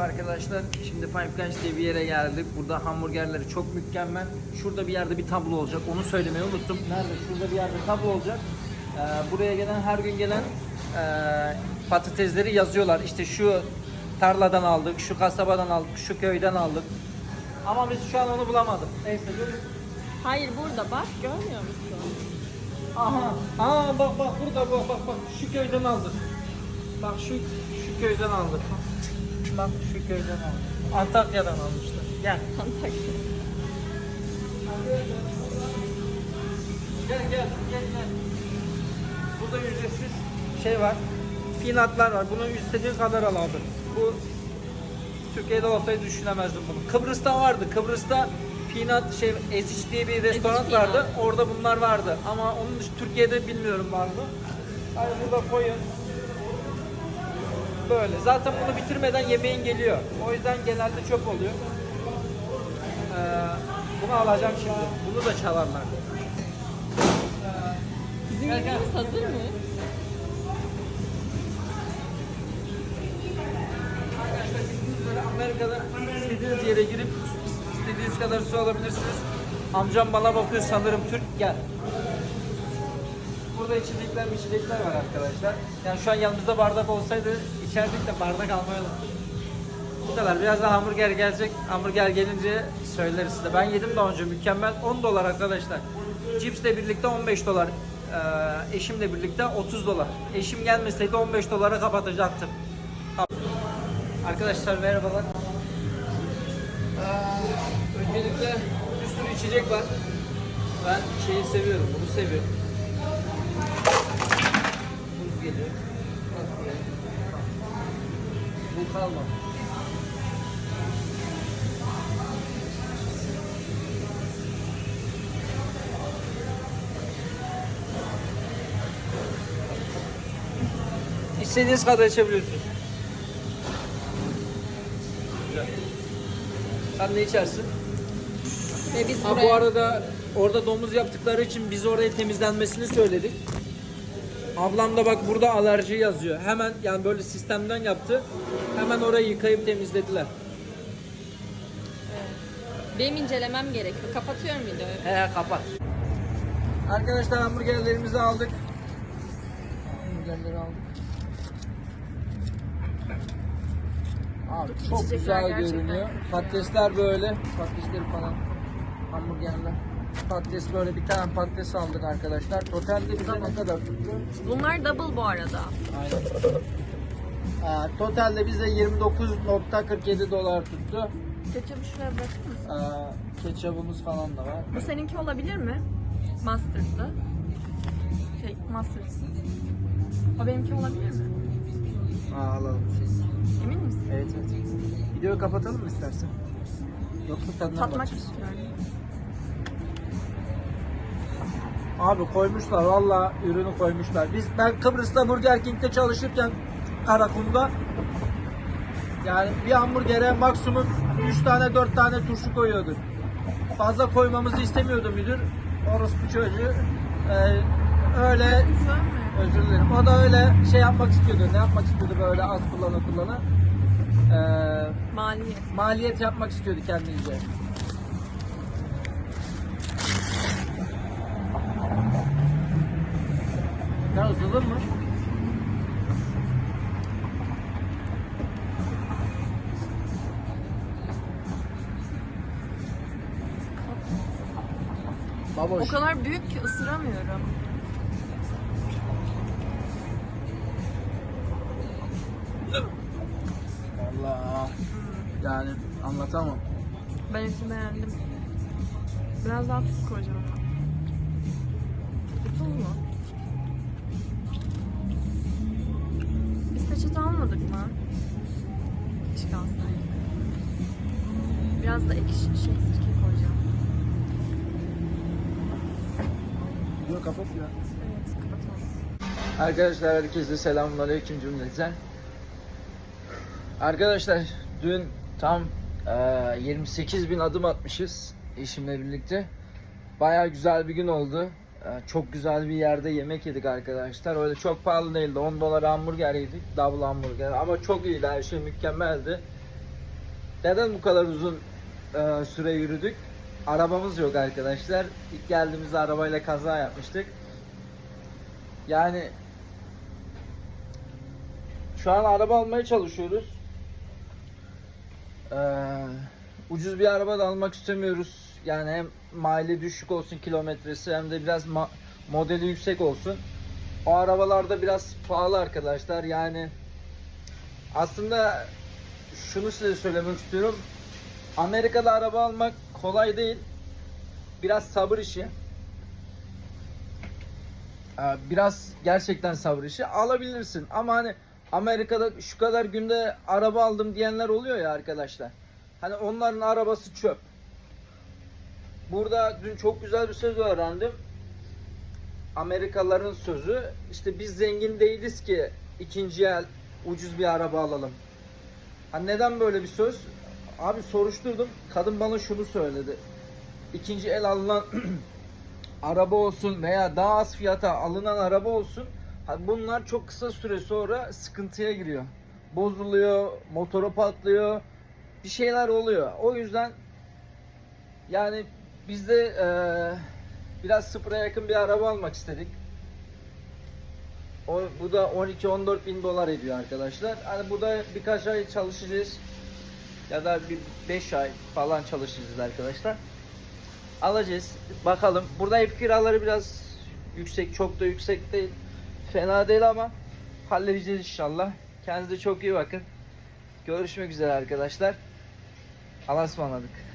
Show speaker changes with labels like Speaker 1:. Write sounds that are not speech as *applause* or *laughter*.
Speaker 1: Merhaba arkadaşlar. Şimdi Five Guys diye bir yere geldik. Burada hamburgerleri çok mükemmel. Şurada bir yerde bir tablo olacak. Onu söylemeyi unuttum. Nerede? Şurada bir yerde tablo olacak. Ee, buraya gelen her gün gelen e, patatesleri yazıyorlar. İşte şu tarladan aldık, şu kasabadan aldık, şu köyden aldık. Ama biz şu an onu bulamadık. Neyse dur.
Speaker 2: Hayır burada bak görmüyor musun?
Speaker 1: Aha. Aa bak bak burada bak bak bak şu köyden aldık. Bak şu şu köyden aldık. Bak şu köyden. Antakya'dan almışlar. Gel.
Speaker 2: Antakya.
Speaker 1: Gel gel gel gel. Burada ücretsiz şey var. Peanutlar var. Bunu istediğin kadar al abi. Bu Türkiye'de olsaydı düşünemezdim bunu. Kıbrıs'ta vardı. Kıbrıs'ta Peanut şey Eziç diye bir restoran vardı. Orada bunlar vardı. Ama onun dışı Türkiye'de bilmiyorum var mı. Hayır burada koyun. Böyle. Zaten bunu bitirmeden yemeğin geliyor. O yüzden genelde çöp oluyor. Ee, bunu alacağım şimdi. Bunu da çalarlar.
Speaker 2: Bizim
Speaker 1: Gel,
Speaker 2: hazır mı?
Speaker 1: Arkadaşlar Amerika'da istediğiniz yere girip istediğiniz kadar su alabilirsiniz. Amcam bana bakıyor sanırım Türk gel. Burada içecekler içecekler var arkadaşlar. Yani şu an yanımızda bardak olsaydı içerdik de bardak almayalım. Bu kadar. Birazdan hamburger gelecek. Hamburger gelince söyleriz size. Ben yedim daha önce mükemmel. 10 dolar arkadaşlar. Cipsle birlikte 15 dolar. Ee, eşimle birlikte 30 dolar. Eşim gelmeseydi 15 dolara kapatacaktım. Arkadaşlar merhabalar. Ee, öncelikle bir sürü içecek var. Ben şeyi seviyorum, bunu seviyorum. Geliyor. Bak buraya. Bu kalmadı. İstediğiniz kadar içebiliyorsunuz. Güzel. Sen ne içersin?
Speaker 2: Ve biz
Speaker 1: Ha
Speaker 2: buraya...
Speaker 1: bu arada orada domuz yaptıkları için biz oraya temizlenmesini söyledik. Ablam da bak burada alerji yazıyor. Hemen yani böyle sistemden yaptı. Hemen orayı yıkayıp temizlediler.
Speaker 2: Benim incelemem gerekiyor. Kapatıyorum videoyu.
Speaker 1: He kapat. Arkadaşlar hamburgerlerimizi aldık. Hamburgerleri aldık. Abi çok
Speaker 2: içecekler
Speaker 1: güzel
Speaker 2: gerçekten
Speaker 1: görünüyor.
Speaker 2: güzel.
Speaker 1: Patatesler böyle. Patatesleri falan. Hamburgerler. Patates böyle bir tane patates aldık arkadaşlar. Totalde bize ne kadar tuttu?
Speaker 2: Bunlar double bu arada.
Speaker 1: Aynen. Ee, totalde bize 29.47 dolar tuttu.
Speaker 2: Ketçapı şuraya bırakır mısın?
Speaker 1: Ee, ketçabımız falan da var.
Speaker 2: Bu seninki olabilir mi? Mustard'lı. Şey, mustard. O benimki olabilir mi?
Speaker 1: Aa, alalım.
Speaker 2: Emin misin?
Speaker 1: Evet evet. Videoyu kapatalım mı istersen? Yoksa tadına
Speaker 2: Tatmak
Speaker 1: bakacağız.
Speaker 2: istiyorum.
Speaker 1: Abi koymuşlar valla ürünü koymuşlar. Biz ben Kıbrıs'ta Burger King'de çalışırken Karakum'da yani bir hamburgere maksimum 3 tane 4 tane turşu koyuyorduk. Fazla koymamızı istemiyordu müdür. Orospu çocuğu. Ee, öyle özür dilerim. O da öyle şey yapmak istiyordu. Ne yapmak istiyordu böyle az kullana kullana. Ee,
Speaker 2: Maliyet.
Speaker 1: maliyet yapmak istiyordu kendince. Ya ısırdın mı?
Speaker 2: O
Speaker 1: Baboş.
Speaker 2: kadar büyük ki ısıramıyorum.
Speaker 1: Vallahi yani anlatamam.
Speaker 2: Ben etini beğendim. Biraz daha tuz koyacağım ama. Tuz mu? Almadık mı? Keşke alsaydık. Biraz da ekşi şey sirke koyacağım.
Speaker 1: Bunu kapat ya.
Speaker 2: Evet, kapatalım.
Speaker 1: Arkadaşlar herkese selamünaleyküm cümleten. Arkadaşlar dün tam e, 28 bin adım atmışız eşimle birlikte. Baya güzel bir gün oldu. E, çok güzel bir yerde yemek yedik arkadaşlar. Öyle çok pahalı değildi. 10 dolar hamburger yedik. Double hamburger. Ama çok iyiydi. Her şey mükemmeldi. Neden bu kadar uzun e, süre yürüdük? Arabamız yok arkadaşlar. İlk geldiğimizde arabayla kaza yapmıştık. Yani şu an araba almaya çalışıyoruz. Ee, ucuz bir araba da almak istemiyoruz. Yani hem mali düşük olsun kilometresi hem de biraz modeli yüksek olsun. O arabalarda biraz pahalı arkadaşlar. Yani aslında şunu size söylemek istiyorum. Amerika'da araba almak kolay değil. Biraz sabır işi. Ee, Biraz gerçekten sabır işi. Alabilirsin ama hani Amerika'da şu kadar günde araba aldım diyenler oluyor ya arkadaşlar. Hani onların arabası çöp. Burada dün çok güzel bir söz öğrendim. Amerikalıların sözü işte biz zengin değiliz ki ikinci el ucuz bir araba alalım. Ha neden böyle bir söz? Abi soruşturdum. Kadın bana şunu söyledi. İkinci el alınan *clears throat* araba olsun veya daha az fiyata alınan araba olsun. Bunlar çok kısa süre sonra sıkıntıya giriyor. Bozuluyor, motoru patlıyor. Bir şeyler oluyor. O yüzden yani biz de eee, biraz sıfıra yakın bir araba almak istedik. O, bu da 12-14 bin dolar ediyor arkadaşlar. Hani bu da birkaç ay çalışacağız. Ya da bir 5 ay falan çalışacağız arkadaşlar. Alacağız. Bakalım. Burada ev kiraları biraz yüksek. Çok da yüksek değil. Fena değil ama halledeceğiz inşallah. Kendinize çok iyi bakın. Görüşmek üzere arkadaşlar. Allah'a ısmarladık.